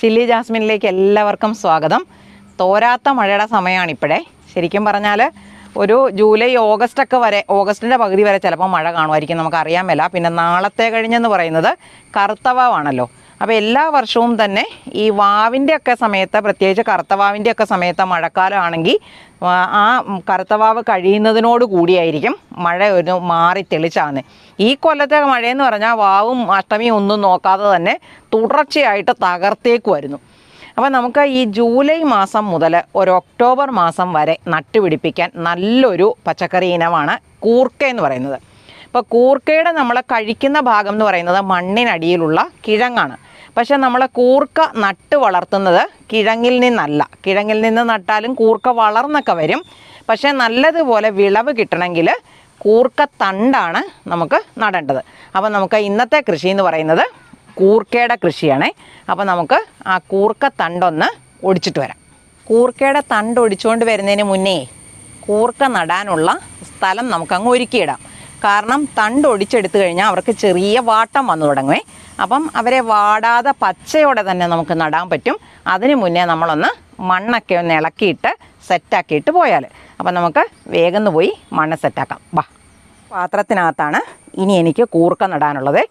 Chilli ജാസ്മിനിലേക്ക് എല്ലാവർക്കും സ്വാഗതം. തോരാത്ത മഴയുടെ സമയമാണ് ഇപ്പോഴേ ശരിക്കും പറഞ്ഞാൽ ഒരു ജൂലൈ ഓഗസ്റ്റ് ഒക്കെ വരെ ഓഗസ്റ്റിന്റെ പകുതി വരെ ചിലപ്പോൾ മഴ കാണുമായിരിക്കും നമുക്ക് അറിയാൻ മേല. പിന്നെ നാളത്തെ കഴിഞ്ഞെന്ന് പറയുന്നത് കറുത്തവാവാണല്ലോ. അപ്പോൾ എല്ലാ വർഷവും തന്നെ ഈ വാവിന്റെ ഒക്കെ സമയത്ത് പ്രത്യേകിച്ച് കറുത്തവാവിന്റെ ഒക്കെ സമയത്ത് മഴക്കാലമാണെങ്കിൽ ആ- കറുത്തവാവ് കഴിയുന്നതിനോട് കൂടിയായിരിക്കും മഴ ഒരു മാറി തെളിച്ചാന്ന്. ഈ കൊല്ലത്തെ മഴയെന്ന് പറഞ്ഞാൽ വാവും അഷ്ടമിയും ഒന്നും നോക്കാതെ തന്നെ തുടർച്ചയായിട്ട് തകർത്തേക്കുമായിരുന്നു. അപ്പോൾ നമുക്ക് ഈ ജൂലൈ മാസം മുതൽ ഒരു ഒക്ടോബർ മാസം വരെ നട്ടുപിടിപ്പിക്കാൻ നല്ലൊരു പച്ചക്കറി ഇനമാണ് കൂർക്ക എന്ന് പറയുന്നത്. ഇപ്പോൾ കൂർക്കയുടെ നമ്മൾ കഴിക്കുന്ന ഭാഗം എന്ന് പറയുന്നത് മണ്ണിനടിയിലുള്ള കിഴങ്ങാണ്. പക്ഷെ നമ്മൾ കൂർക്ക നട്ട് വളർത്തുന്നത് കിഴങ്ങിൽ നിന്നല്ല. കിഴങ്ങിൽ നിന്ന് നട്ടാലും കൂർക്ക വളർന്നൊക്കെ വരും. പക്ഷേ നല്ലതുപോലെ വിളവ് കിട്ടണമെങ്കിൽ കൂർക്ക തണ്ടാണ് നമുക്ക് നടേണ്ടത്. അപ്പോൾ നമുക്ക് ഇന്നത്തെ കൃഷി എന്ന് പറയുന്നത് കൂർക്കയുടെ കൃഷിയാണേ. അപ്പോൾ നമുക്ക് ആ കൂർക്ക തണ്ടൊന്ന് ഒടിച്ചിട്ട് വരാം. കൂർക്കയുടെ തണ്ട് ഒടിച്ചുകൊണ്ട് വരുന്നതിന് മുന്നേ കൂർക്ക നടാനുള്ള സ്ഥലം നമുക്കങ്ങ് ഒരുക്കിയിടാം. കാരണം തണ്ട് ഒടിച്ചെടുത്തു കഴിഞ്ഞാൽ അവർക്ക് ചെറിയ വാട്ടം വന്നു തുടങ്ങുമേ അപ്പം അവരെ വാടാതെ പച്ചയോടെ തന്നെ നമുക്ക് നടാൻ പറ്റും. അതിന് മുന്നേ നമ്മളൊന്ന് മണ്ണൊക്കെ ഒന്ന് ഇളക്കിയിട്ട് സെറ്റാക്കിയിട്ട് പോയാൽ അപ്പം നമുക്ക് വേഗം പോയി മണ്ണ് സെറ്റാക്കാം. വാ പാത്രത്തിനകത്താണ് ഇനി എനിക്ക് കൂർക്ക നടാനുള്ളത്.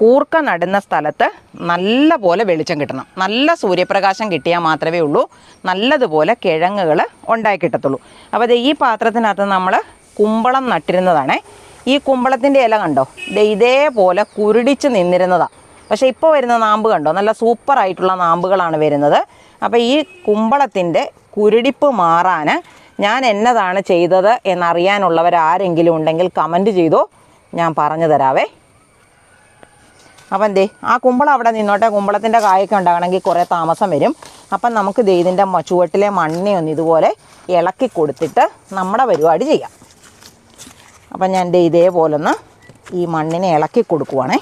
കൂർക്ക നടുന്ന സ്ഥലത്ത് നല്ല പോലെ വെളിച്ചം കിട്ടണം. നല്ല സൂര്യപ്രകാശം കിട്ടിയാൽ മാത്രമേ ഉള്ളൂ. നല്ലതുപോലെ കിഴങ്ങുകൾ ഉണ്ടായി കിട്ടത്തുള്ളൂ. അപ്പോൾ ഈ പാത്രത്തിനകത്ത് നമ്മൾ കുമ്പളം നട്ടിരുന്നതാണേ. ഈ കുമ്പളത്തിന്റെ ഇല കണ്ടോ? ഇതേപോലെ കുരുടിച്ച് നിന്നിരുന്നതാണ് പക്ഷേ ഇപ്പോൾ വരുന്ന നാമ്പ് കണ്ടോ? നല്ല സൂപ്പറായിട്ടുള്ള നാമ്പുകളാണ് വരുന്നത്. അപ്പോൾ ഈ കുമ്പളത്തിന്റെ കുരുടിപ്പ് മാറാൻ ഞാൻ എന്നതാണ് ചെയ്തത് എന്നറിയാനുള്ളവർ ആരെങ്കിലും ഉണ്ടെങ്കിൽ കമന്റ് ചെയ്തോ? ഞാൻ പറഞ്ഞു തരാവേ. അപ്പം എന്തേ? ആ കുമ്പളം അവിടെ നിന്നോട്ടെ. കുമ്പളത്തിന്റെ കായൊക്കെ ഉണ്ടാകണമെങ്കിൽ കുറേ താമസം വരും. അപ്പം നമുക്ക് ദേ ചുവട്ടിലെ മണ്ണിനെ ഇതുപോലെ ഇളക്കി കൊടുത്തിട്ട് നമ്മുടെ പരിപാടി ചെയ്യാം. അപ്പം ഞാൻ എന്റെ ഇതേപോലെ ഒന്ന് ഈ മണ്ണിനെ ഇളക്കി കൊടുക്കുവാണേ.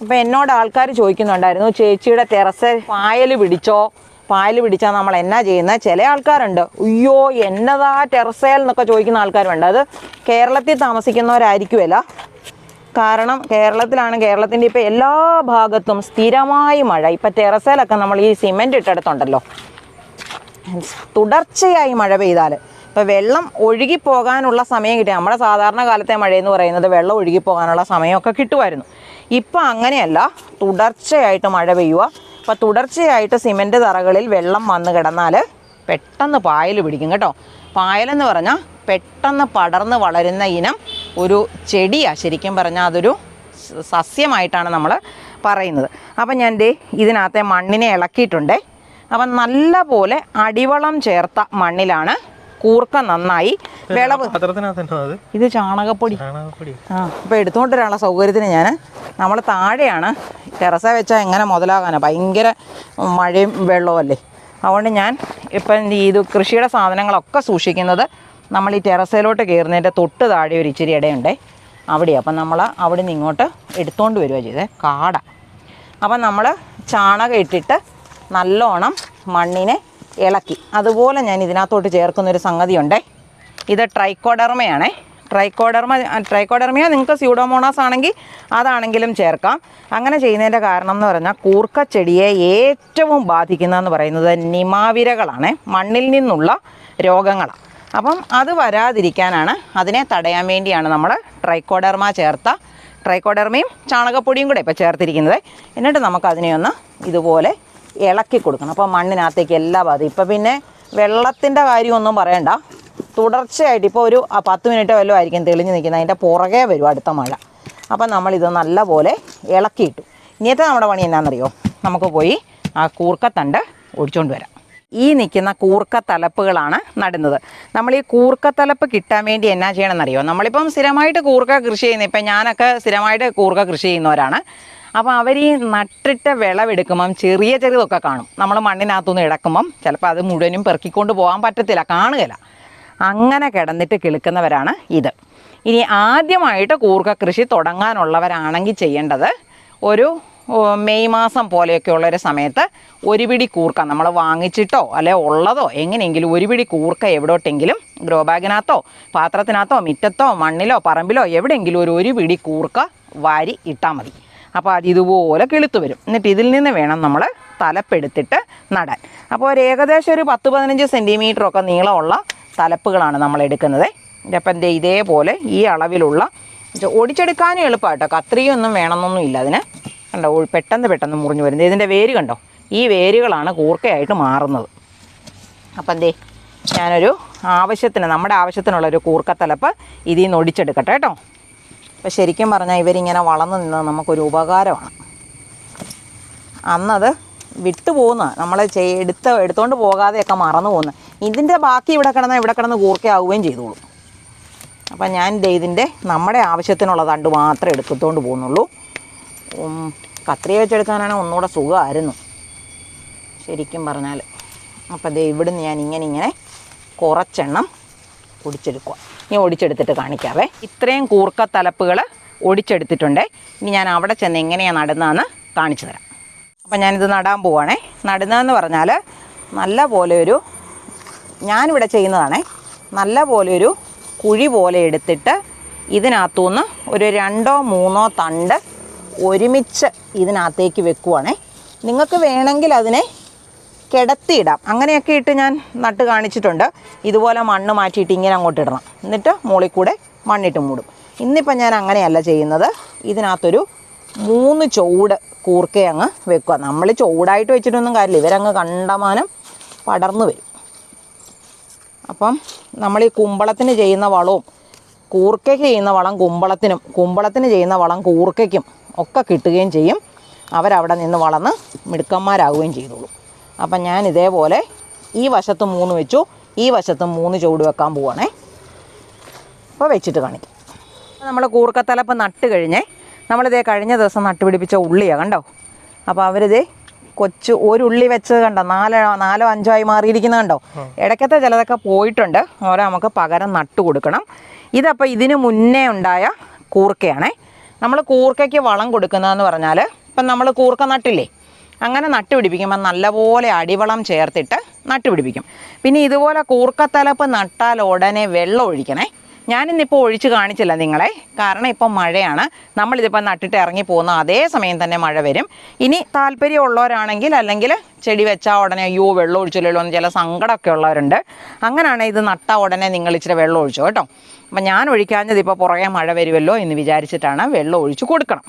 അപ്പോൾ എന്നോട് ആൾക്കാർ ചോദിക്കുന്നുണ്ടായിരുന്നു ചേച്ചിയുടെ ടെറസ് പായൽ പിടിച്ചോ? പായൽ പിടിച്ചാൽ നമ്മൾ എന്നാ ചെയ്യുന്നത് ചില ആൾക്കാരുണ്ട്. അയ്യോ എന്നതാ ടെറസേൽ എന്നൊക്കെ ചോദിക്കുന്ന ആൾക്കാരുണ്ട്. അത് കേരളത്തിൽ താമസിക്കുന്നവരായിരിക്കുമല്ല. കാരണം കേരളത്തിലാണ് കേരളത്തിന്റെ ഇപ്പോൾ എല്ലാ ഭാഗത്തും സ്ഥിരമായി മഴ. ഇപ്പം ടെറസേലൊക്കെ നമ്മൾ ഈ സിമെന്റ് ഇട്ടെടുത്തുണ്ടല്ലോ. തുടർച്ചയായി മഴ പെയ്താൽ ഇപ്പോൾ വെള്ളം ഒഴുകിപ്പോകാനുള്ള സമയം കിട്ടി. നമ്മുടെ സാധാരണ കാലത്തെ മഴയെന്ന് പറയുന്നത് വെള്ളം ഒഴുകിപ്പോകാനുള്ള സമയമൊക്കെ കിട്ടുമായിരുന്നു. ഇപ്പം അങ്ങനെയല്ല. തുടർച്ചയായിട്ട് മഴ പെയ്യുക അപ്പോൾ തുടർച്ചയായിട്ട് സിമെന്റ് തറകളിൽ വെള്ളം വന്ന് കിടന്നാൽ പെട്ടെന്ന് പായൽ പിടിക്കും കേട്ടോ. പായലെന്ന് പറഞ്ഞാൽ പെട്ടെന്ന് പടർന്ന് വളരുന്ന ഇനം ഒരു ചെടിയാണ് ശരിക്കും പറഞ്ഞാൽ അതൊരു സസ്യമായിട്ടാണ് നമ്മൾ പറയുന്നത്. അപ്പം ഞാൻ ദേ ഇതിനകത്തെ മണ്ണിനെ ഇളക്കിയിട്ടുണ്ട്. അപ്പം നല്ല പോലെ അടിവളം ചേർത്ത മണ്ണിലാണ് കൂർക്ക നന്നായി വിളവ്. ഇത് ചാണകപ്പൊടി. ആ അപ്പോൾ എടുത്തുകൊണ്ട് വരാനുള്ള സൗകര്യത്തിന് ഞാൻ നമ്മൾ താഴെയാണ്. ടെറസ വെച്ചാൽ എങ്ങനെ മുതലാകാനാണ് ഭയങ്കര മഴയും വെള്ളവും അല്ലേ? അതുകൊണ്ട് ഞാൻ ഇപ്പം ഇത് കൃഷിയുടെ സാധനങ്ങളൊക്കെ സൂക്ഷിക്കുന്നത് നമ്മൾ ഈ ടെറസയിലോട്ട് കയറുന്നതിന്റെ തൊട്ട് താഴെ ഒരു ഇച്ചിരി ഇടയുണ്ടേ. അവിടെ അപ്പം നമ്മൾ അവിടെ നിന്ന് ഇങ്ങോട്ട് എടുത്തുകൊണ്ട് വരിക ചെയ്തേ. കാട. അപ്പം നമ്മൾ ചാണകം ഇട്ടിട്ട് നല്ലോണം മണ്ണിനെ ഇളക്കി. അതുപോലെ ഞാൻ ഇതിനകത്തോട്ട് ചേർക്കുന്നൊരു സംഗതിയുണ്ടേ. ഇത് ട്രൈക്കോഡർമയാണേ. ട്രൈക്കോഡർമ ട്രൈക്കോഡർമയോ നിങ്ങൾക്ക് സ്യൂഡോമോണാസ് ആണെങ്കിൽ അതാണെങ്കിലും ചേർക്കാം. അങ്ങനെ ചെയ്യുന്നതിന്റെ കാരണം എന്ന് പറഞ്ഞാൽ കൂർക്ക ചെടിയെ ഏറ്റവും ബാധിക്കുന്നതെന്ന് പറയുന്നത് നിമാവിരകളാണ്. മണ്ണിൽ നിന്നുള്ള രോഗങ്ങളാണ് അപ്പം അത് വരാതിരിക്കാനാണ് അതിനെ തടയാൻ വേണ്ടിയാണ് നമ്മൾ ട്രൈക്കോഡർമ ചേർത്ത ട്രൈക്കോഡർമയും ചാണകപ്പൊടിയും കൂടെ ഇപ്പോൾ ചേർത്തിരിക്കുന്നത്. എന്നിട്ട് നമുക്ക് അതിനെ ഒന്ന് ഇതുപോലെ ഇളക്കി കൊടുക്കണം. അപ്പോൾ മണ്ണിനകത്തേക്ക് എല്ലാ ഭാഗത്തും. ഇപ്പം പിന്നെ വെള്ളത്തിന്റെ കാര്യമൊന്നും പറയണ്ട. തുടർച്ചയായിട്ട് ഇപ്പോൾ ഒരു പത്ത് മിനിറ്റ് വല്ലതും ആയിരിക്കും തെളിഞ്ഞ് നിൽക്കുന്നത്. അതിന്റെ പുറകെ വരും അടുത്ത മഴ. അപ്പം നമ്മളിത് നല്ലപോലെ ഇളക്കിയിട്ടു. ഇനിയത്തെ നമ്മുടെ പണി എന്നാണെന്നറിയോ നമുക്ക് പോയി ആ കൂർക്കത്തണ്ട് ഒടിച്ചുകൊണ്ട് വരാം. ഈ നിൽക്കുന്ന കൂർക്കത്തലപ്പുകളാണ് നടുന്നത്. നമ്മൾ ഈ കൂർക്കത്തലപ്പ് കിട്ടാൻ വേണ്ടി എന്നാ ചെയ്യണമെന്നറിയോ? നമ്മളിപ്പം സ്ഥിരമായിട്ട് കൂർക്ക കൃഷി ചെയ്യുന്ന ഇപ്പം ഞാനൊക്കെ സ്ഥിരമായിട്ട് കൂർക്ക കൃഷി ചെയ്യുന്നവരാണ്. അപ്പോൾ അവർ ഈ നട്ടിട്ട വിളവെടുക്കുമ്പം ചെറിയ ചെറിയതൊക്കെ കാണും. നമ്മൾ മണ്ണിനകത്തുനിന്ന് ഇടക്കുമ്പം ചിലപ്പോൾ അത് മുഴുവനും പെറുക്കിക്കൊണ്ട് പോകാൻ പറ്റത്തില്ല കാണുകയില്ല. അങ്ങനെ കിടന്നിട്ട് കിളുക്കുന്നവരാണ് ഇത്. ഇനി ആദ്യമായിട്ട് കൂർക്ക കൃഷി തുടങ്ങാനുള്ളവരാണെങ്കിൽ ചെയ്യേണ്ടത് ഒരു മെയ് മാസം പോലെയൊക്കെ ഉള്ളൊരു സമയത്ത് ഒരു പിടി കൂർക്ക നമ്മൾ വാങ്ങിച്ചിട്ടോ അല്ലെ ഉള്ളതോ എങ്ങനെയെങ്കിലും ഒരു പിടി കൂർക്ക എവിടോട്ടെങ്കിലും ഗ്രോ ബാഗിനകത്തോ പാത്രത്തിനകത്തോ മിറ്റത്തോ മണ്ണിലോ പറമ്പിലോ എവിടെയെങ്കിലും ഒരു ഒരു പിടി കൂർക്ക വാരി ഇട്ടാൽ മതി. അപ്പോൾ അത് ഇതുപോലെ കിളുത്ത് വരും. എന്നിട്ട് ഇതിൽ നിന്ന് വേണം നമ്മൾ തലപ്പെടുത്തിട്ട് നടാൻ. അപ്പോൾ ഒരു ഏകദേശം ഒരു പത്ത് പതിനഞ്ച് സെന്റിമീറ്റർ ഒക്കെ നീളമുള്ള തലപ്പുകളാണ് നമ്മൾ എടുക്കുന്നത്. അപ്പം ദേ ഇതേപോലെ ഈ അളവിലുള്ള ഒടിച്ചെടുക്കാനും എളുപ്പമാണ് കേട്ടോ കത്രിയൊന്നും വേണമെന്നൊന്നും ഇല്ല അതിന്. കണ്ടോ പെട്ടെന്ന് പെട്ടെന്ന് മുറിഞ്ഞു വരുന്നത്. ഇതിന്റെ വേര് കണ്ടോ? ഈ വേരുകളാണ് കൂർക്കയായിട്ട് മാറുന്നത്. അപ്പം ദേ ഞാനൊരു ആവശ്യത്തിന് നമ്മുടെ ആവശ്യത്തിനുള്ളൊരു കൂർക്കത്തലപ്പ് ഇതിൽ നിന്ന് ഒടിച്ചെടുക്കട്ടെ കേട്ടോ. അപ്പം ശരിക്കും പറഞ്ഞാൽ ഇവരിങ്ങനെ വളർന്നു നിന്നത് നമുക്കൊരു ഉപകാരമാണ്. അന്നത് വിട്ടുപോകുന്ന നമ്മൾ ചെയ് എടുത്ത് എടുത്തുകൊണ്ട് പോകാതെയൊക്കെ മറന്നു പോകുന്നത് ഇതിന്റെ ബാക്കി ഇവിടെ കിടന്നാൽ ഇവിടെ കിടന്ന് കൂർക്കയാവുകയും ചെയ്തോളൂ. അപ്പം ഞാൻ ഇതിന്റെ നമ്മുടെ ആവശ്യത്തിനുള്ള തണ്ട് മാത്രമേ എടുക്കത്തോണ്ട് പോകുന്നുള്ളൂ. കത്രിക വെച്ചെടുക്കാനാണ് ഒന്നുകൂടെ സുഖമായിരുന്നു. ശരിക്കും പറഞ്ഞാൽ അപ്പം ദേ ഇവിടുന്ന് ഞാൻ ഇങ്ങനെ ഇങ്ങനെ കുറച്ചെണ്ണം ഒടിച്ചെടുക്കുക ഇനി ഒടിച്ചെടുത്തിട്ട് കാണിക്കാവേ. ഇത്രയും കൂർക്ക തലപ്പുകൾ ഒടിച്ചെടുത്തിട്ടുണ്ട്. ഇനി ഞാൻ അവിടെ ചെന്ന് എങ്ങനെയാണ് നടുന്നതെന്ന് കാണിച്ചു തരാം. അപ്പം ഞാനിത് നടാൻ പോവാണേ. നടുന്നതെന്ന് പറഞ്ഞാൽ നല്ല പോലെ ഒരു ഞാനിവിടെ ചെയ്യുന്നതാണേ. നല്ല പോലെ ഒരു കുഴി പോലെ എടുത്തിട്ട് ഇതിനകത്തുനിന്ന് ഒരു രണ്ടോ മൂന്നോ തണ്ട് ഒരുമിച്ച് ഇതിനകത്തേക്ക് വെക്കുവാണേ. നിങ്ങൾക്ക് വേണമെങ്കിൽ അതിനെ കിടത്തിയിടാം. അങ്ങനെയൊക്കെ ഇട്ട് ഞാൻ നട്ട് കാണിച്ചിട്ടുണ്ട്. ഇതുപോലെ മണ്ണ് മാറ്റിയിട്ട് ഇങ്ങനെ അങ്ങോട്ട് ഇടണം. എന്നിട്ട് മുകളിൽ കൂടെ മണ്ണിട്ട് മൂടും. ഇന്നിപ്പം ഞാൻ അങ്ങനെയല്ല ചെയ്യുന്നത്. ഇതിനകത്തൊരു മൂന്ന് ചുവട് കൂർക്ക അങ്ങ് വെക്കുക. നമ്മൾ ചുവടായിട്ട് വെച്ചിട്ടൊന്നും കാര്യമില്ല. ഇവരങ്ങ് കണ്ടമാനം പടർന്നു വരും. അപ്പം നമ്മൾ ഈ കുമ്പളത്തിന് ചെയ്യുന്ന വളവും കൂർക്കയ്ക്ക് ചെയ്യുന്ന വളം കുമ്പളത്തിനും കുമ്പളത്തിന് ചെയ്യുന്ന വളം കൂർക്കയ്ക്കും ഒക്കെ കിട്ടുകയും ചെയ്യും. അവരവിടെ നിന്ന് വളർന്ന് മിടുക്കന്മാരാകുകയും ചെയ്തോളൂ. അപ്പം ഞാൻ ഇതേപോലെ ഈ വശത്ത് മൂന്ന് വെച്ചു. ഈ വശത്ത് മൂന്ന് ചുവട് വെക്കാൻ പോവാണേ. അപ്പോൾ വെച്ചിട്ട് കാണിക്കാം. നമ്മൾ കൂർക്കത്തലപ്പ് നട്ട് കഴിഞ്ഞേ. നമ്മളിതേ കഴിഞ്ഞ ദിവസം നട്ടുപിടിപ്പിച്ച ഉള്ളിയാണ് കണ്ടോ? അപ്പോൾ അവരിതേ കൊച്ച് ഒരു ഉള്ളി വെച്ച് കണ്ടോ? നാലോ നാലോ അഞ്ചോ ആയി മാറിയിരിക്കുന്നത് കണ്ടോ? ഇടയ്ക്കത്തെ ചിലതൊക്കെ പോയിട്ടുണ്ട്. ഓരോ നമുക്ക് പകരം നട്ട് കൊടുക്കണം. ഇതപ്പോൾ ഇതിന് മുന്നേ ഉണ്ടായ കൂർക്കയാണേ. നമ്മൾ കൂർക്കയ്ക്ക് വളം കൊടുക്കുന്നതെന്ന് പറഞ്ഞാൽ ഇപ്പം നമ്മൾ കൂർക്ക നട്ടില്ലേ? അങ്ങനെ നട്ടുപിടിപ്പിക്കുമ്പോൾ നല്ലപോലെ അടിവളം ചേർത്തിട്ട് നട്ടുപിടിപ്പിക്കും. പിന്നെ ഇതുപോലെ കൂർക്കത്തലപ്പ് നട്ടാൽ ഉടനെ വെള്ളം ഒഴിക്കണേ. ഞാനിന്നിപ്പോൾ ഒഴിച്ച് കാണിച്ചില്ല നിങ്ങളെ. കാരണം ഇപ്പം മഴയാണ്. നമ്മളിതിപ്പോൾ നട്ടിട്ട് ഇറങ്ങി പോകുന്ന അതേ സമയം തന്നെ മഴ വരും. ഇനി താല്പര്യമുള്ളവരാണെങ്കിൽ അല്ലെങ്കിൽ ചെടി വെച്ചാൽ ഉടനെ അയ്യോ വെള്ളം ഒഴിച്ചില്ലല്ലോ എന്ന് ചില സങ്കടമൊക്കെ ഉള്ളവരുണ്ട്. അങ്ങനെയാണെങ്കിൽ ഇത് നട്ടാൽ ഉടനെ നിങ്ങൾ ഇച്ചിരി വെള്ളം ഒഴിച്ചോ കേട്ടോ. അപ്പം ഞാൻ ഒഴിക്കാഞ്ഞത് ഇപ്പോൾ പുറകെ മഴ വരുമല്ലോ എന്ന് വിചാരിച്ചിട്ടാണ് വെള്ളം ഒഴിച്ച് കൊടുക്കണം.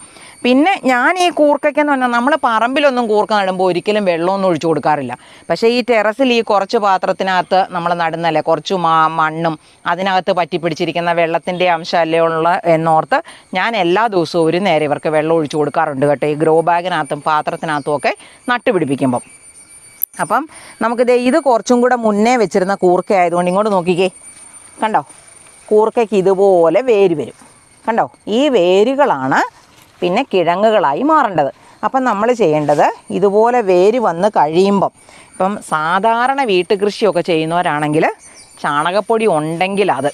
പിന്നെ ഞാൻ ഈ കൂർക്കയ്ക്കെന്ന് പറഞ്ഞാൽ നമ്മൾ പറമ്പിലൊന്നും കൂർക്ക നടുമ്പോൾ ഒരിക്കലും വെള്ളമൊന്നും ഒഴിച്ചു കൊടുക്കാറില്ല. പക്ഷേ ഈ ടെറസിൽ ഈ കുറച്ച് പാത്രത്തിനകത്ത് നമ്മൾ നടുന്നല്ലേ കുറച്ച് മണ്ണും അതിനകത്ത് പറ്റിപ്പിടിച്ചിരിക്കുന്ന വെള്ളത്തിന്റെ അംശമല്ലേ ഉള്ള എന്നോർത്ത് ഞാൻ എല്ലാ ദിവസവും ഒരു നേരം ഇവർക്ക് വെള്ളം ഒഴിച്ചു കൊടുക്കാറുണ്ട് കേട്ടോ. ഈ ഗ്രോ ബാഗിനകത്തും പാത്രത്തിനകത്തും ഒക്കെ നട്ടുപിടിപ്പിക്കുമ്പം അപ്പം നമുക്കിത് ഇത് കുറച്ചും കൂടെ മുന്നേ വെച്ചിരുന്ന കൂർക്ക ആയതുകൊണ്ട് ഇങ്ങോട്ട് നോക്കിക്കേ. കണ്ടോ? കൂർക്കയ്ക്ക് ഇതുപോലെ വേര് വരും. കണ്ടോ? ഈ വേരുകളാണ് പിന്നെ കിഴങ്ങുകളായി മാറേണ്ടത്. അപ്പം നമ്മൾ ചെയ്യേണ്ടത് ഇതുപോലെ വേര് വന്ന് കഴിയുമ്പം ഇപ്പം സാധാരണ വീട്ടുകൃഷിയൊക്കെ ചെയ്യുന്നവരാണെങ്കിൽ ചാണകപ്പൊടി ഉണ്ടെങ്കിൽ അത്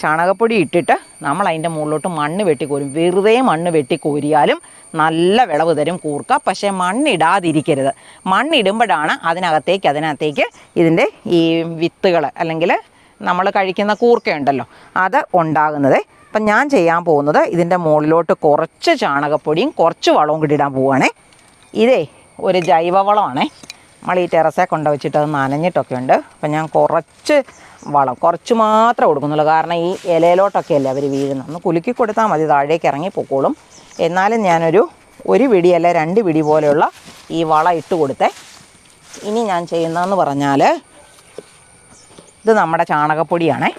ചാണകപ്പൊടി ഇട്ടിട്ട് നമ്മൾ അതിന്റെ മുകളിലോട്ട് മണ്ണ് വെട്ടിക്കോരും വെറുതെ മണ്ണ് വെട്ടിക്കോരിയാലും നല്ല വിളവ് തരും കൂർക്ക. പക്ഷേ മണ്ണിടാതിരിക്കരുത്. മണ്ണിടുമ്പോഴാണ് അതിനകത്തേക്ക് അതിനകത്തേക്ക് ഇതിന്റെ ഈ വിത്തുകൾ അല്ലെങ്കിൽ നമ്മൾ കഴിക്കുന്ന കൂർക്കയുണ്ടല്ലോ അത് ഉണ്ടാകുന്നത്. അപ്പം ഞാൻ ചെയ്യാൻ പോകുന്നത് ഇതിന്റെ മുകളിലോട്ട് കുറച്ച് ചാണകപ്പൊടിയും കുറച്ച് വളവും കൂടി ഇടാൻ പോവുകയാണേ. ഇതേ ഒരു ജൈവവളമാണേ. നമ്മൾ ഈ ടെറസെ കൊണ്ട് വെച്ചിട്ട് അത് നനഞ്ഞിട്ടൊക്കെ ഉണ്ട് അപ്പം ഞാൻ കുറച്ച് വളം കുറച്ച് മാത്രമേ കൊടുക്കുന്നുള്ളൂ. കാരണം ഈ ഇലയിലോട്ടൊക്കെ അല്ലേ അവർ വീഴുന്നത്. ഒന്ന് കുലുക്കി കൊടുത്താൽ മതി താഴേക്ക് ഇറങ്ങി പൊക്കോളും. എന്നാലും ഞാനൊരു ഒരു പിടിയല്ല രണ്ട് പിടി പോലെയുള്ള ഈ വളം ഇട്ട് കൊടുത്തേ. ഇനി ഞാൻ ചെയ്യുന്നതെന്ന് പറഞ്ഞാൽ ഇത് നമ്മുടെ ചാണകപ്പൊടിയാണേ.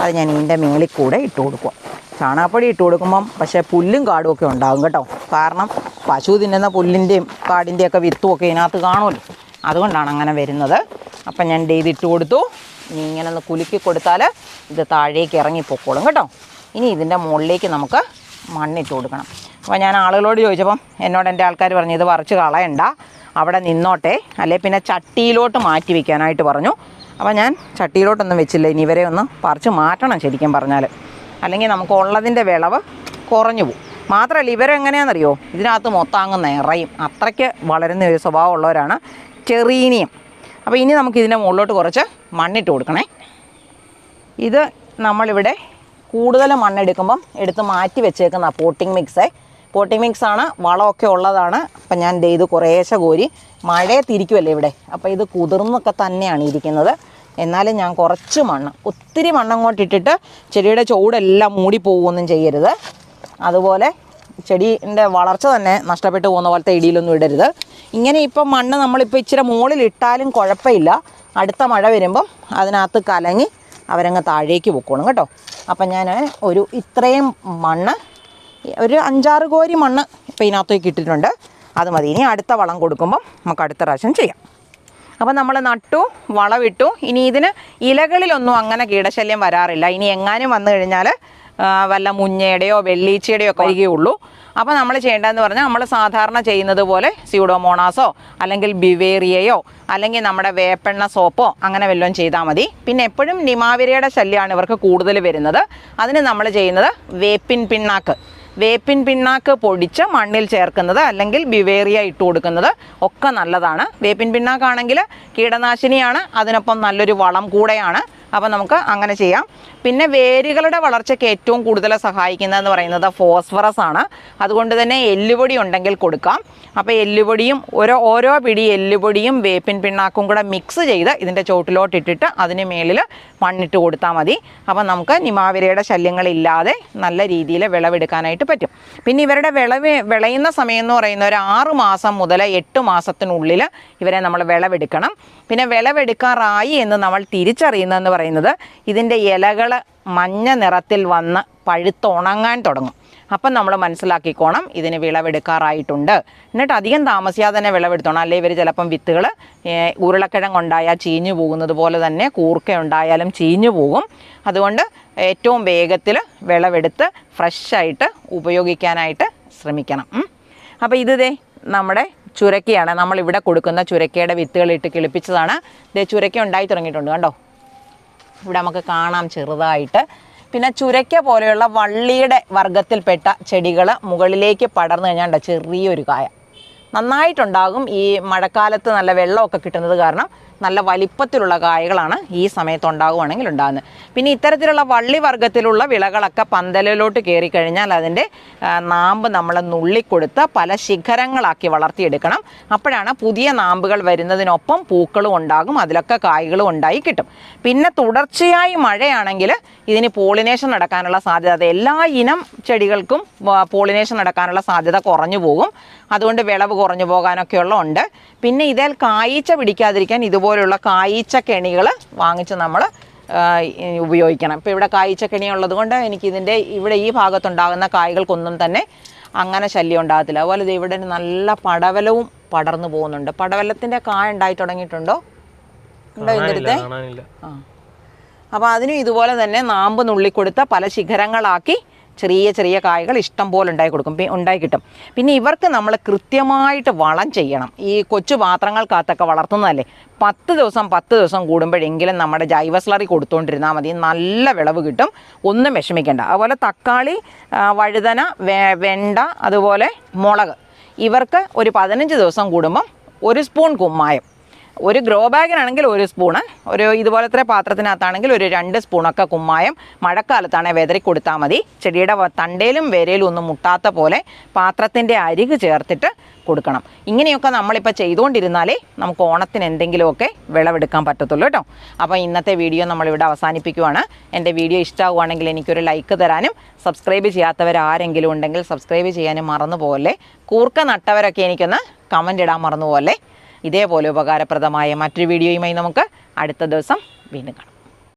അത് ഞാൻ ഇതിന്റെ മേളിൽ കൂടെ ഇട്ട് കൊടുക്കും. ചാണകപ്പൊടി ഇട്ട് കൊടുക്കുമ്പം പക്ഷേ പുല്ലും കാടും ഒക്കെ ഉണ്ടാകും കേട്ടോ. കാരണം പശു തിന്നുന്ന പുല്ലിന്റെയും കാടിന്റെയും ഒക്കെ വിത്തും ഒക്കെ ഇതിനകത്ത് കാണുമല്ലോ. അതുകൊണ്ടാണ് അങ്ങനെ വരുന്നത്. അപ്പം ഞാൻ ഇത് ഇട്ട് കൊടുത്തു. ഇനി ഇങ്ങനെ ഒന്ന് കുലുക്കി കൊടുത്താൽ ഇത് താഴേക്ക് ഇറങ്ങി പൊക്കോളും കേട്ടോ. ഇനി ഇതിന്റെ മുകളിലേക്ക് നമുക്ക് മണ്ണിട്ട് കൊടുക്കണം. അപ്പോൾ ഞാൻ ആളുകളോട് ചോദിച്ചപ്പം എന്നോട് എന്റെ ആൾക്കാർ പറഞ്ഞു ഇത് വറച്ച് കളയണ്ട. അവിടെ നിന്നോട്ടെ. അല്ലെ പിന്നെ ചട്ടിയിലോട്ട് മാറ്റി വയ്ക്കാനായിട്ട് പറഞ്ഞു. അപ്പോൾ ഞാൻ ചട്ടിയിലോട്ടൊന്നും വെച്ചില്ല. ഇനി ഇവരെ ഒന്ന് പറിച്ച് മാറ്റണം ശരിക്കും പറഞ്ഞാൽ അല്ലെങ്കിൽ നമുക്ക് ഉള്ളതിന്റെ വിളവ് കുറഞ്ഞു പോകും. മാത്രമല്ല ഇവരെങ്ങനെയാണെന്നറിയോ ഇതിനകത്ത് മൊത്തം അങ്ങ് നിറയും. അത്രയ്ക്ക് വളരുന്ന ഒരു സ്വഭാവമുള്ളവരാണ് ചെറീനിയം. അപ്പോൾ ഇനി നമുക്ക് ഇതിന്റെ മുകളിലോട്ട് കുറച്ച് മണ്ണിട്ട് കൊടുക്കണേ. ഇത് നമ്മളിവിടെ കൂടുതൽ മണ്ണെടുക്കുമ്പം എടുത്ത് മാറ്റി വെച്ചേക്കുന്ന പോട്ടിംഗ് മിക്സേ പോട്ടി മിക്സ് ആണ് വളമൊക്കെ ഉള്ളതാണ്. അപ്പം ഞാൻ ഇത് കുറേശ്ശെ കോരി മഴയെ തിരിക്കുമല്ലേ ഇവിടെ? അപ്പോൾ ഇത് കുതിർന്നൊക്കെ തന്നെയാണ് ഇരിക്കുന്നത്. എന്നാലും ഞാൻ കുറച്ച് മണ്ണ് ഒത്തിരി മണ്ണ് അങ്ങോട്ട് ഇട്ടിട്ട് ചെടിയുടെ ചൂടെല്ലാം മൂടിപ്പോവുകയൊന്നും ചെയ്യരുത്. അതുപോലെ ചെടീന്റെ വളർച്ച തന്നെ നഷ്ടപ്പെട്ടു പോകുന്ന പോലത്തെ ഇടിയിലൊന്നും ഇടരുത്. ഇങ്ങനെ ഇപ്പം മണ്ണ് നമ്മളിപ്പോൾ ഇച്ചിരി മുകളിൽ ഇട്ടാലും കുഴപ്പമില്ല. അടുത്ത മഴ വരുമ്പം അതിനകത്ത് കലങ്ങി അവരങ്ങ് താഴേക്ക് പൊക്കോളും കേട്ടോ. അപ്പം ഞാൻ ഒരു ഇത്രയും മണ്ണ് ഒരു അഞ്ചാറ് കോരി മണ്ണ് ഇപ്പം ഇതിനകത്തേക്ക് ഇട്ടിട്ടുണ്ട്. അത് മതി. ഇനി അടുത്ത വളം കൊടുക്കുമ്പം നമുക്ക് അടുത്ത പ്രാവശ്യം ചെയ്യാം. അപ്പോൾ നമ്മൾ നട്ടു വളവിട്ടു. ഇനി ഇതിന് ഇലകളിലൊന്നും അങ്ങനെ കീടശല്യം വരാറില്ല. ഇനി എങ്ങാനും വന്നു കഴിഞ്ഞാൽ വല്ല മുഞ്ഞയുടെയോ വെള്ളീച്ചയുടെയോ ഒക്കെ വരികയുള്ളൂ അപ്പോൾ നമ്മൾ ചെയ്യേണ്ടതെന്ന് പറഞ്ഞാൽ നമ്മൾ സാധാരണ ചെയ്യുന്നത് പോലെ സ്യൂഡോമോണാസോ അല്ലെങ്കിൽ ബിവേറിയയോ അല്ലെങ്കിൽ നമ്മുടെ വേപ്പെണ്ണ സോപ്പോ അങ്ങനെ വല്ലതും ചെയ്താൽ മതി. പിന്നെ എപ്പോഴും നിമാവിരയുടെ ശല്യമാണ് ഇവർക്ക് കൂടുതൽ വരുന്നത്. അതിന് നമ്മൾ ചെയ്യുന്നത് വേപ്പിൻ പിണ്ണാക്ക്. വേപ്പിൻ പിണ്ണാക്ക് പൊടിച്ച് മണ്ണിൽ ചേർക്കുന്നത് അല്ലെങ്കിൽ ബിവേറിയ ഇട്ട് കൊടുക്കുന്നത് ഒക്കെ നല്ലതാണ്. വേപ്പിൻ പിണ്ണാക്കാണെങ്കിൽ കീടനാശിനിയാണ് അതിനൊപ്പം നല്ലൊരു വളം കൂടെയാണ്. അപ്പോൾ നമുക്ക് അങ്ങനെ ചെയ്യാം. പിന്നെ വേരുകളുടെ വളർച്ചയ്ക്ക് ഏറ്റവും കൂടുതൽ സഹായിക്കുന്നതെന്ന് പറയുന്നത് ഫോസ്ഫറസ് ആണ്. അതുകൊണ്ട് തന്നെ എല്ലുപൊടി ഉണ്ടെങ്കിൽ കൊടുക്കാം. അപ്പോൾ എല്ലുപൊടിയും ഓരോ ഓരോ പിടി എല്ലുപൊടിയും വേപ്പിൻ പിണ്ണാക്കും കൂടെ മിക്സ് ചെയ്ത് ഇതിന്റെ ചോട്ടിലോട്ട് ഇട്ടിട്ട് അതിന് മേളിൽ മണ്ണിട്ട് കൊടുത്താൽ മതി. അപ്പോൾ നമുക്ക് നിമാവിരയുടെ ശല്യങ്ങളില്ലാതെ നല്ല രീതിയിൽ വിളവെടുക്കാനായിട്ട് പറ്റും. പിന്നെ ഇവരുടെ വിളവ് വിളയുന്ന സമയം എന്ന് പറയുന്ന ഒരു ആറ് മാസം മുതൽ എട്ട് മാസത്തിനുള്ളിൽ ഇവരെ നമ്മൾ വിളവെടുക്കണം. പിന്നെ വിളവെടുക്കാറായി എന്ന് നമ്മൾ തിരിച്ചറിയുന്നതെന്ന് പറയുന്നത് ഇതിന്റെ ഇലകൾ മഞ്ഞ നിറത്തിൽ വന്ന് പഴുത്തുണങ്ങാൻ തുടങ്ങും. അപ്പം നമ്മൾ മനസ്സിലാക്കിക്കോണം ഇതിന് വിളവെടുക്കാറായിട്ടുണ്ട്. എന്നിട്ട് അധികം താമസിയാതെ തന്നെ വിളവെടുത്തോണം. അല്ലെങ്കിൽ ഇവർ ചിലപ്പം വിത്തുകൾ ഉരുളക്കിഴങ്ങ് ഉണ്ടായാൽ ചീഞ്ഞു പോകുന്നത് പോലെ തന്നെ കൂർക്ക ഉണ്ടായാലും ചീഞ്ഞു പോകും. അതുകൊണ്ട് ഏറ്റവും വേഗത്തിൽ വിളവെടുത്ത് ഫ്രഷായിട്ട് ഉപയോഗിക്കാനായിട്ട് ശ്രമിക്കണം. അപ്പം അപ്പോൾ ഇത് നമ്മുടെ ചുരക്കയാണ്. നമ്മളിവിടെ കൊടുക്കുന്ന ചുരക്കയുടെ വിത്തുകൾ ഇട്ട് കിളിപ്പിച്ചതാണ്. ദേ ചുരക്ക ഉണ്ടായി തുടങ്ങിയിട്ടുണ്ട്. കണ്ടോ? ഇവിടെ നമുക്ക് കാണാം ചെറുതായിട്ട്. പിന്നെ ചുരയ്ക്ക പോലെയുള്ള വള്ളിയുടെ വർഗത്തിൽപ്പെട്ട ചെടികൾ മുകളിലേക്ക് പടർന്നു കഴിഞ്ഞാൽ ചെറിയൊരു കായ. നന്നായിട്ടുണ്ടാകും ഈ മഴക്കാലത്ത് നല്ല വെള്ളമൊക്കെ കിട്ടുന്നത് കാരണം നല്ല വലിപ്പത്തിലുള്ള കായകളാണ് ഈ സമയത്ത് ഉണ്ടാകുവാണെങ്കിൽ ഉണ്ടാകുന്നത്. പിന്നെ ഇത്തരത്തിലുള്ള വള്ളി വർഗത്തിലുള്ള വിളകളൊക്കെ പന്തലിലോട്ട് കയറി കഴിഞ്ഞാൽ അതിന്റെ നാമ്പ് നമ്മൾ നുള്ളിക്കൊടുത്ത് പല ശിഖരങ്ങളാക്കി വളർത്തിയെടുക്കണം. അപ്പോഴാണ് പുതിയ നാമ്പുകൾ വരുന്നതിനൊപ്പം പൂക്കളും ഉണ്ടാകും അതിലൊക്കെ കായ്കളും ഉണ്ടായി കിട്ടും. പിന്നെ തുടർച്ചയായി മഴയാണെങ്കിൽ ഇതിന് പോളിനേഷൻ നടക്കാനുള്ള സാധ്യത എല്ലാ ഇനം ചെടികൾക്കും പോളിനേഷൻ നടക്കാനുള്ള സാധ്യത കുറഞ്ഞു പോകും. അതുകൊണ്ട് വിളവ് കുറഞ്ഞു പോകാനൊക്കെയുള്ള ഉണ്ട്. പിന്നെ ഇതിൽ കായ്ച്ച പിടിക്കാതിരിക്കാൻ ഇതുപോലുള്ള കായ്ച്ച കെണികൾ വാങ്ങിച്ച് നമ്മൾ ഉപയോഗിക്കണം. ഇപ്പോൾ ഇവിടെ കായ്ച്ച കെണി ഉള്ളത് കൊണ്ട് എനിക്കിതിന്റെ ഇവിടെ ഈ ഭാഗത്തുണ്ടാകുന്ന കായ്കൾക്കൊന്നും തന്നെ അങ്ങനെ ശല്യം ഉണ്ടാകത്തില്ല. അതുപോലെ ഇത് ഇവിടെ നല്ല പടവലവും പടർന്നു പോകുന്നുണ്ട്. പടവലത്തിന്റെ കായ ഉണ്ടായി തുടങ്ങിയിട്ടുണ്ടോ? ഉണ്ടോ കാണാനില്ല ആ. അപ്പോൾ അതിനും ഇതുപോലെ തന്നെ നാമ്പ് നുള്ളിക്കൊടുത്ത പല ശിഖരങ്ങളാക്കി ചെറിയ ചെറിയ കായകൾ ഇഷ്ടം പോലെ ഉണ്ടായി കൊടുക്കും ഉണ്ടായി കിട്ടും. പിന്നെ ഇവർക്ക് നമ്മൾ കൃത്യമായിട്ട് വളം ചെയ്യണം. ഈ കൊച്ചു പാത്രങ്ങൾക്കകത്തൊക്കെ വളർത്തുന്നതല്ലേ? പത്ത് ദിവസം പത്ത് ദിവസം കൂടുമ്പോഴെങ്കിലും നമ്മുടെ ജൈവ സ്ലറി കൊടുത്തുകൊണ്ടിരുന്നാൽ മതി. നല്ല വിളവ് കിട്ടും. ഒന്നും വിഷമിക്കേണ്ട. അതുപോലെ തക്കാളി വഴുതന വെണ്ട അതുപോലെ മുളക്. ഇവർക്ക് ഒരു പതിനഞ്ച് ദിവസം കൂടുമ്പം ഒരു സ്പൂൺ കുമ്മായം. ഒരു ഗ്രോ ബാഗിനാണെങ്കിൽ ഒരു സ്പൂണ് ഒരു ഇതുപോലത്തെ പാത്രത്തിനകത്താണെങ്കിൽ ഒരു രണ്ട് സ്പൂണൊക്കെ കുമ്മായം മഴക്കാലത്താണെങ്കിൽ വെതറി കൊടുത്താൽ മതി. ചെടിയുടെ തണ്ടയിലും വേരയിലും ഒന്നും മുട്ടാത്ത പോലെ പാത്രത്തിന്റെ അരിക് ചേർത്തിട്ട് കൊടുക്കണം. ഇങ്ങനെയൊക്കെ നമ്മളിപ്പോൾ ചെയ്തുകൊണ്ടിരുന്നാലേ നമുക്ക് ഓണത്തിന് എന്തെങ്കിലുമൊക്കെ വിളവെടുക്കാൻ പറ്റത്തുള്ളൂ കേട്ടോ. അപ്പോൾ ഇന്നത്തെ വീഡിയോ നമ്മളിവിടെ അവസാനിപ്പിക്കുവാണ്. എന്റെ വീഡിയോ ഇഷ്ടമാവുകയാണെങ്കിൽ എനിക്കൊരു ലൈക്ക് തരാനും സബ്സ്ക്രൈബ് ചെയ്യാത്തവരാരെങ്കിലും ഉണ്ടെങ്കിൽ സബ്സ്ക്രൈബ് ചെയ്യാനും മറന്നു പോലെ കൂർക്ക നട്ടവരൊക്കെ എനിക്കൊന്ന് കമന്റ് ഇടാൻ മറന്നു പോലെ ഇതേപോലെ ഉപകാരപ്രദമായ മറ്റൊരു വീഡിയോയുമായി നമുക്ക് അടുത്ത ദിവസം വീണ്ടും കാണാം.